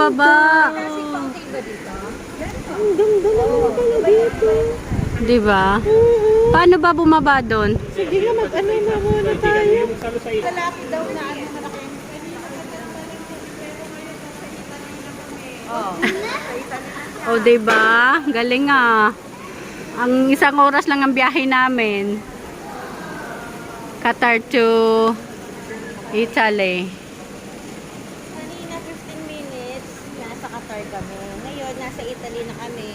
baba. Ang ganda naman pala dito. Di ba? Paano ba bumaba doon? Sige nga, mag-ano na muna tayo. Lalaki daw na ano malaki. Oh. O, di ba? Galing ah. Ang isang oras lang ang biyahe namin. Qatar to Italy. Kanina 15 minutes, nasa Qatar kami. Ngayon, nasa Italy na kami.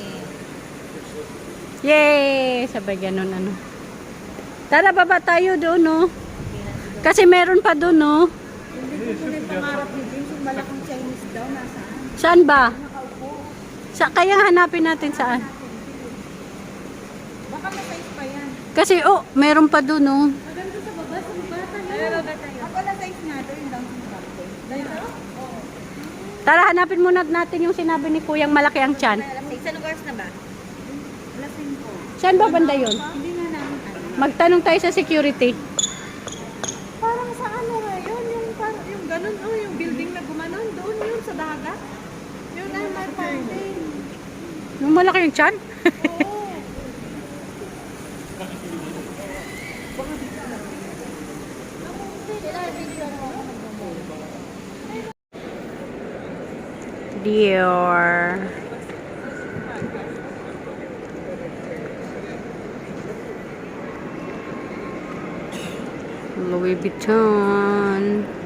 Yay! Sabay ganun ano. Tara, baba tayo doon, no? Kasi meron pa doon, no? Hindi ko tuloy pangarap ni James, yung malaking Chinese daw, nasaan? Saan ba? Sa, kaya hanapin natin saan. Baka ma-size pa yan. Kasi, oh, meron pa doon, no? Maganda sa baba, sa baba tayo. Ako na size nga daw, yung down sa baba. Dito? Tara, hanapin muna natin yung sinabi ni Kuyang malaki ang tiyan. Alas 6. Anong oras na ba? Alas 5. Saan ba banda yun? Nga ano. Magtanong tayo sa security. Parang sa ano ngayon, yung, parang, yung ganun, oh, yung building na gumanon, doon yun sa dagat. Yun ay may fountain. Yung malaki yung tiyan? Louis Vuitton.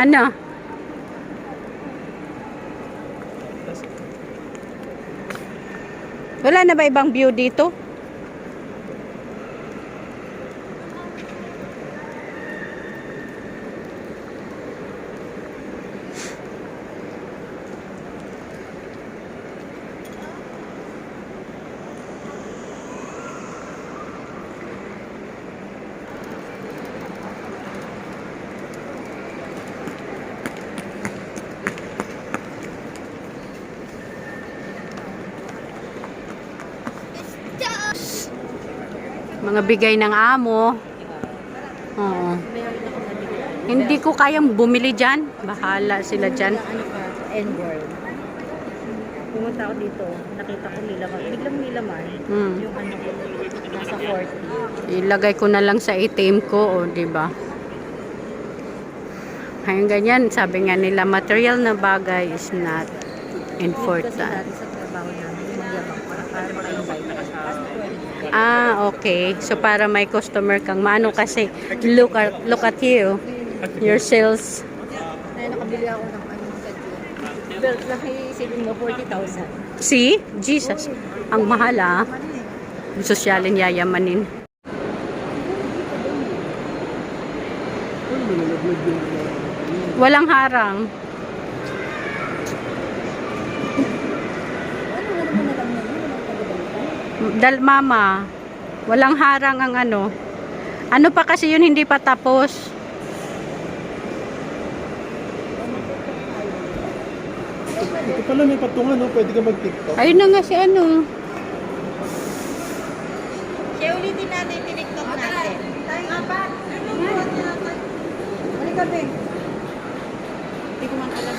Ano? Wala na ba ibang view dito? Mga bigay ng amo. Oo. Hindi ko kayang bumili dyan. Bahala sila dyan. Ano? N-word. Pumunta ako dito, nakita ko nilaman. Biglang nilaman. Hmm. Yung ano ko, nasa 40. Ilagay ko na lang sa ATM ko, o, di ba? Ayun ganyan, sabi nga nila, material na bagay is not important. dati sa trabaho namin, yung magyabang para para maka-invite. Ah, okay. So, para may customer kang maano kasi, look at, look at you. Your sales. Kaya nakabili ako ng ano sa Pero nakisipin mo, 40,000. See? Jesus. Ang mahal ah. Sosyalin yayamanin. Walang harang. Dal mama, walang harang ang ano. Ano pa kasi yun hindi pa tapos. Ito pala may patungan, no? Pwede ka mag-tiktok. Ayun na nga si ano. Kaya ulitin natin yung TikTok natin. Tayo nga ba? Halika, Ben. Hindi ko man alam.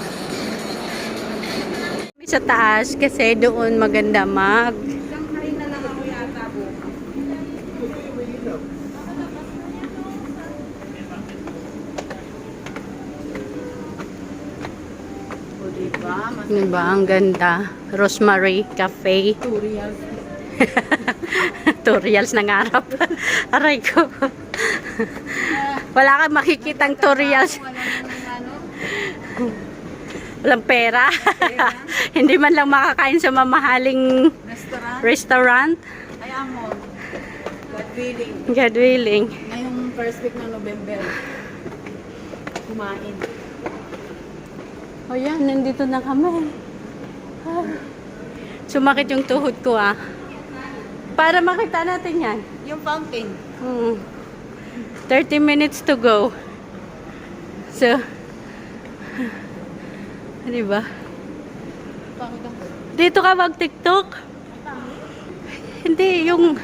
Sa taas kasi doon maganda mag Isang kain na lang ako yata bukas. O, diba? Diba? Ang ganda. Rosemary Cafe. Tutorial. Tutorials ng Arab. Aray ko. Wala kang makikitang tutorials. Ano, ano, Walang pera. Hindi man lang makakain sa mamahaling Restaurant. restaurant. Ay, amo. God willing. God willing. Ngayong first week ng November. Kumain. O yan, nandito na kami. Ah. Sumakit yung tuhod ko ah. Para makita natin yan. Yung fountain. Hmm. 30 minutes to go. So, di ba? Dito ka mag-tiktok? Hindi, yung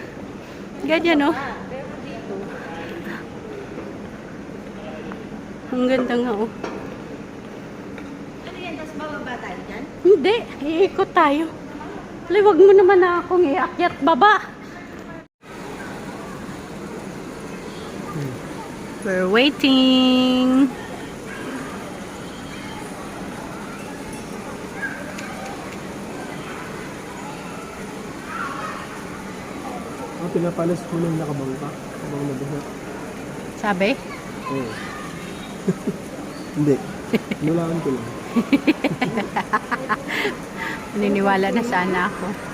ganyan, no? Dito. Ang ganda nga, oh. Ano yan? Tapos bababa tayo dyan? Hindi, iikot tayo. Alay, wag mo naman na akong iakyat baba. We're waiting. Pinapalas mo nung nakabangka. Habang nabuhat. Sabi? Oo. Hindi. Nulaan ko lang. Naniniwala na sana ako.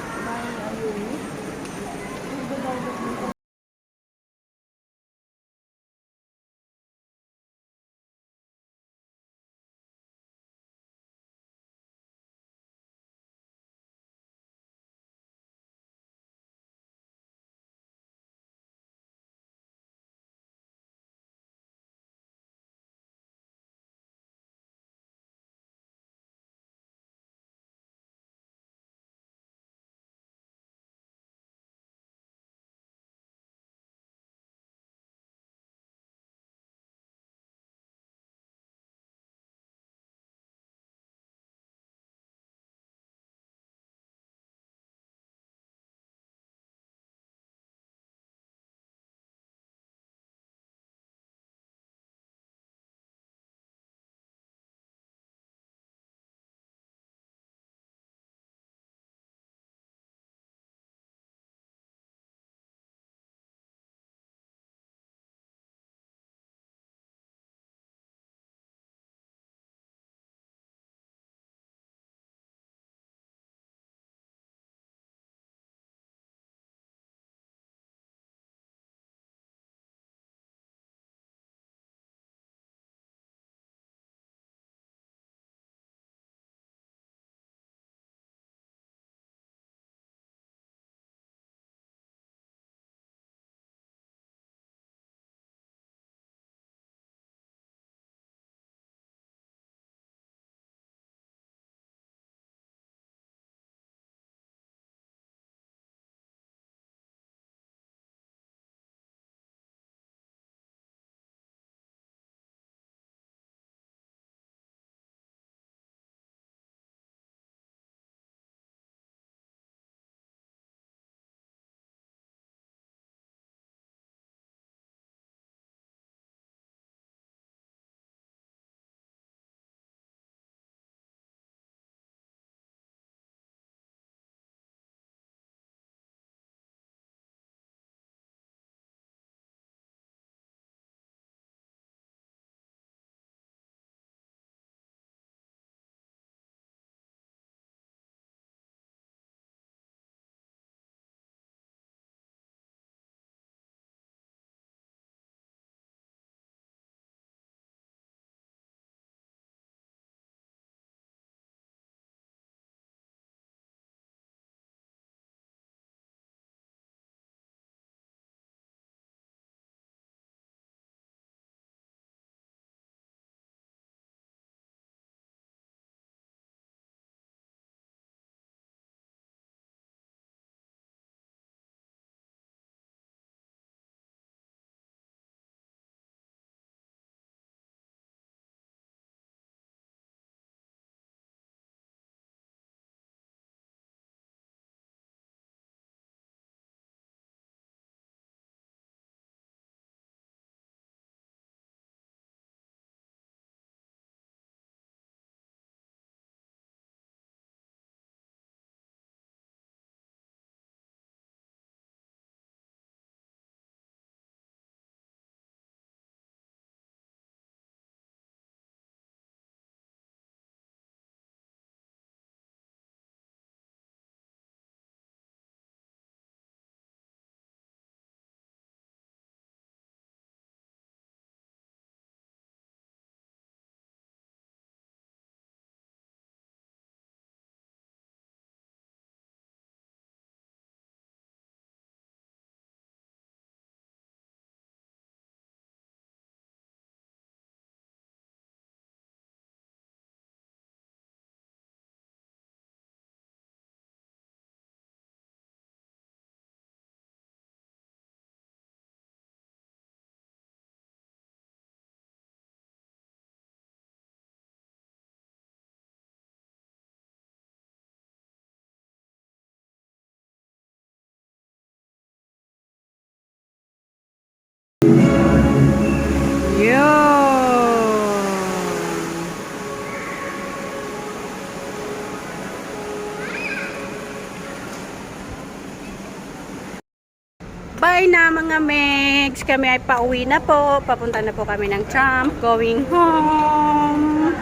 Mga megs, kami ay pauwi na po. Papunta na po kami ng Trump. Going home.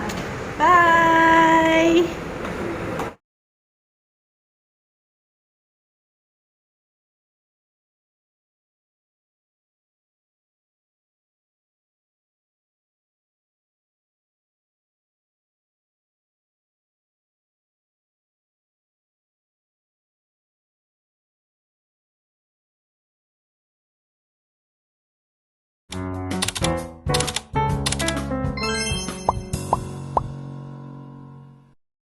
Bye! you